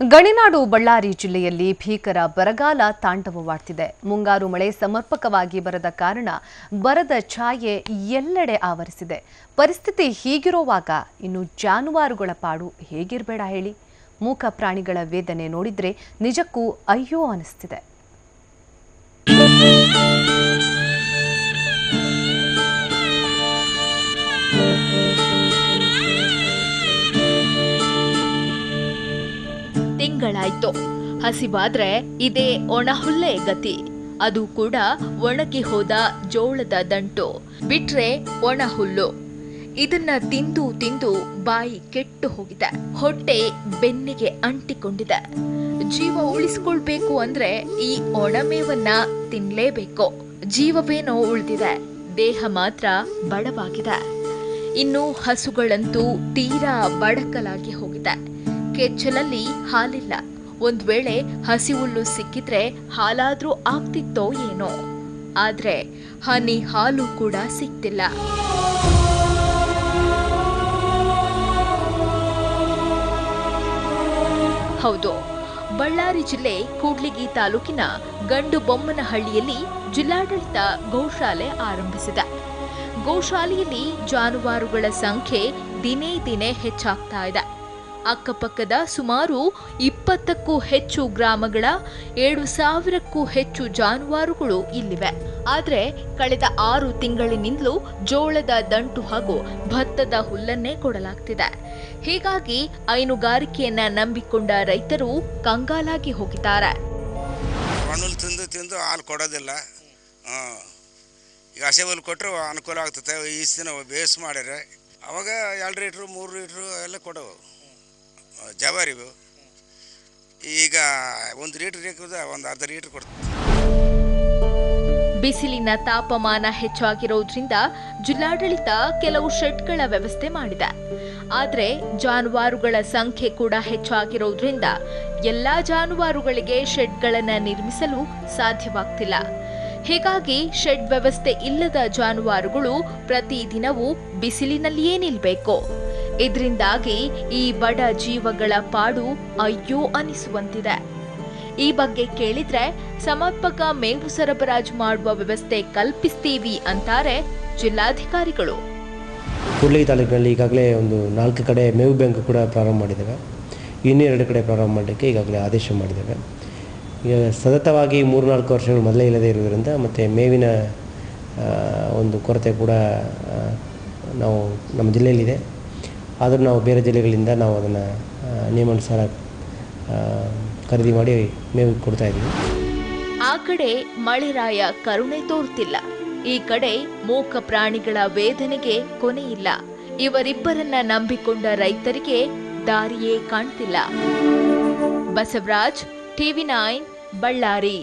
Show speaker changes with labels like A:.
A: ಗಣಿನಾಡು ಬಳ್ಳಾರಿ ಜಿಲ್ಲೆಯಲ್ಲಿ ಭೀಕರ ಬರಗಾಲ ತಾಂಡವವಾಡ್ತಿದೆ. ಮುಂಗಾರು ಮಳೆ ಸಮರ್ಪಕವಾಗಿ ಬರದ ಕಾರಣ ಬರದ ಛಾಯೆ ಎಲ್ಲೆಡೆ ಆವರಿಸಿದೆ. ಪರಿಸ್ಥಿತಿ ಹೀಗಿರುವಾಗ ಇನ್ನು ಜಾನುವಾರುಗಳ ಪಾಡು ಹೇಗಿರಬೇಡ ಹೇಳಿ. ಮೂಕ ಪ್ರಾಣಿಗಳ ವೇದನೆ ನೋಡಿದ್ರೆ ನಿಜಕ್ಕೂ ಅಯ್ಯೋ ಅನಿಸ್ತಿದೆ.
B: ತಿಂಗಳಾಯ್ತು. ಹಸಿವಾದ್ರೆ ಇದೇ ಒಣಹುಲ್ಲೆ ಗತಿ. ಅದು ಕೂಡ ಒಣಗಿ ಹೋದ ಜೋಳದ ದಂಟು. ಬಿಟ್ರೆ ಒಣಹುಲ್ಲು. ಇದನ್ನ ತಿಂದು ತಿಂದು ಬಾಯಿ ಕೆಟ್ಟು ಹೋಗಿದೆ. ಹೊಟ್ಟೆ ಬೆನ್ನಿಗೆ ಅಂಟಿಕೊಂಡಿದೆ. ಜೀವ ಉಳಿಸ್ಕೊಳ್ಬೇಕು ಅಂದ್ರೆ ಈ ಒಣಮೇವನ್ನ ತಿನ್ಲೇಬೇಕು. ಜೀವವೇನೋ ಉಳಿದಿದೆ. ದೇಹ ಮಾತ್ರ ಬಡವಾಗಿದೆ. ಇನ್ನು ಹಸುಗಳಂತೂ ತೀರಾ ಬಡಕಲಾಗಿ ಹೋಗಿದೆ. ಕೆಚ್ಚಲಲ್ಲಿ ಹಾಲಿಲ್ಲ. ಒಂದ್ ವೇಳೆ ಹಸಿ ಹುಲ್ಲು ಸಿಕ್ಕಿದ್ರೆ ಹಾಲಾದ್ರೂ ಆಗ್ತಿತ್ತೋ ಏನೋ. ಆದ್ರೆ ಹನಿ ಹಾಲು ಕೂಡ ಸಿಕ್ತಿಲ್ಲ. ಹೌದು. ಬಳ್ಳಾರಿ ಜಿಲ್ಲೆ ಕೂಡ್ಲಿಗಿ ತಾಲೂಕಿನ ಗಂಡು ಬೊಮ್ಮನಹಳ್ಳಿಯಲ್ಲಿ ಜಿಲ್ಲಾಡಳಿತ ಗೋಶಾಲೆ ಆರಂಭಿಸಿದೆ. ಗೋಶಾಲೆಯಲ್ಲಿ ಜಾನುವಾರುಗಳ ಸಂಖ್ಯೆ ದಿನೇ ದಿನೇ ಹೆಚ್ಚಾಗ್ತಾ ಇದೆ. ಅಕ್ಕಪಕ್ಕದ ಸುಮಾರು ಇಪ್ಪತ್ತಕ್ಕೂ ಹೆಚ್ಚು ಗ್ರಾಮಗಳ ಏಳು ಸಾವಿರಕ್ಕೂ ಹೆಚ್ಚು ಜಾನುವಾರುಗಳು ಇಲ್ಲಿವೆ. ಆದರೆ ಕಳೆದ ಆರು ತಿಂಗಳಿನಿಂದಲೂ ಜೋಳದ ದಂಟು ಹಾಗೂ ಭತ್ತದ ಹುಲ್ಲನ್ನೇ ಕೊಡಲಾಗ್ತಿದೆ. ಹೀಗಾಗಿ ಹೈನುಗಾರಿಕೆಯನ್ನ ನಂಬಿಕೊಂಡ ರೈತರು ಕಂಗಾಲಾಗಿ ಹೋಗಿದ್ದಾರೆ.
C: ತಿಂದು ತಿಂದು ಹಾಲು ಕೊಡೋದಿಲ್ಲ. ಈಗ ಹಸೆ ಕೊಟ್ಟರೆ ಅನುಕೂಲ ಆಗ್ತದೆ ಈ ದಿನ ಬೇಸ್ ಮಾಡಿದ್ರೆ ಅವಾಗ ಎರಡು ಲೀಟ್ರು ಮೂರು ಲೀಟ್ರು ಎಲ್ಲ ಕೊಡವು. ಆ, ಜವಾರಿವು ಈಗ ಒಂದು ಲೀಟರ್ ಒಂದು ಅರ್ಧ ಲೀಟರ್ ಕೊಡ್ತೀವಿ
B: ಬಿಸಿಲಿನ ತಾಪಮಾನ ಹೆಚ್ಚಾಗಿರೋದ್ರಿಂದ ಜಿಲ್ಲಾಡಳಿತ ಕೆಲವು ಶೆಡ್ಗಳ ವ್ಯವಸ್ಥೆ ಮಾಡಿದೆ. ಆದರೆ ಜಾನುವಾರುಗಳ ಸಂಖ್ಯೆ ಕೂಡ ಹೆಚ್ಚಾಗಿರೋದ್ರಿಂದ ಎಲ್ಲಾ ಜಾನುವಾರುಗಳಿಗೆ ಶೆಡ್ಗಳನ್ನು ನಿರ್ಮಿಸಲು ಸಾಧ್ಯವಾಗ್ತಿಲ್ಲ. ಹೀಗಾಗಿ ಶೆಡ್ ವ್ಯವಸ್ಥೆ ಇಲ್ಲದ ಜಾನುವಾರುಗಳು ಪ್ರತಿದಿನವೂ ಬಿಸಿಲಿನಲ್ಲಿಯೇ ನಿಲ್ಬೇಕು. ಇದರಿಂದಾಗಿ ಈ ಬಡ ಜೀವಗಳ ಪಾಡು ಅಯ್ಯೋ ಅನಿಸುವಂತಿದೆ. ಈ ಬಗ್ಗೆ ಕೇಳಿದ್ರೆ ಸಮರ್ಪಕ ಮೇವು ಸರಬರಾಜು ಮಾಡುವ ವ್ಯವಸ್ಥೆ ಕಲ್ಪಿಸ್ತೀವಿ ಅಂತಾರೆ ಜಿಲ್ಲಾಧಿಕಾರಿಗಳು.
D: ಕೂಡ್ಲಿಗಿ ತಾಲೂಕಿನಲ್ಲಿ ಈಗಾಗಲೇ ಒಂದು ನಾಲ್ಕು ಕಡೆ ಮೇವು ಬ್ಯಾಂಕ್ ಕೂಡ ಪ್ರಾರಂಭ ಮಾಡಿದ್ದೇವೆ. ಇನ್ನೆರಡು ಕಡೆ ಪ್ರಾರಂಭ ಮಾಡಲಿಕ್ಕೆ ಈಗಾಗಲೇ ಆದೇಶ ಮಾಡಿದ್ದೇವೆ. ಈಗ ಸತತವಾಗಿ ಮೂರು ನಾಲ್ಕು ವರ್ಷಗಳು ಮೊದಲೇ ಇಲ್ಲದೇ ಇರೋದರಿಂದ ಮತ್ತು ಮೇವಿನ ಒಂದು ಕೊರತೆ ಕೂಡ ನಾವು ನಮ್ಮ ಜಿಲ್ಲೆಯಲ್ಲಿದೆ. ಆದರೂ ನಾವು ಬೇರೆ ಜಿಲ್ಲೆಗಳಿಂದ ನಾವು ಅದನ್ನು ನಿಯಮಾನುಸಾರ ಖರೀದಿ ಮಾಡಿ ಮೇವು ಕೊಡ್ತಾ ಇದ್ದೀವಿ.
B: ಆ ಕಡೆ ಮಳೆರಾಯ ಕರುಣೆ ತೋರುತ್ತಿಲ್ಲ ಈ ಕಡೆ ಮೂಕ ಪ್ರಾಣಿಗಳ ವೇದನೆಗೆ ಕೊನೆಯಿಲ್ಲ. ಇವರಿಬ್ಬರನ್ನ ನಂಬಿಕೊಂಡ ರೈತರಿಗೆ ದಾರಿಯೇ ಕಾಣ್ತಿಲ್ಲ. Basavaraj, TV nine, Ballari.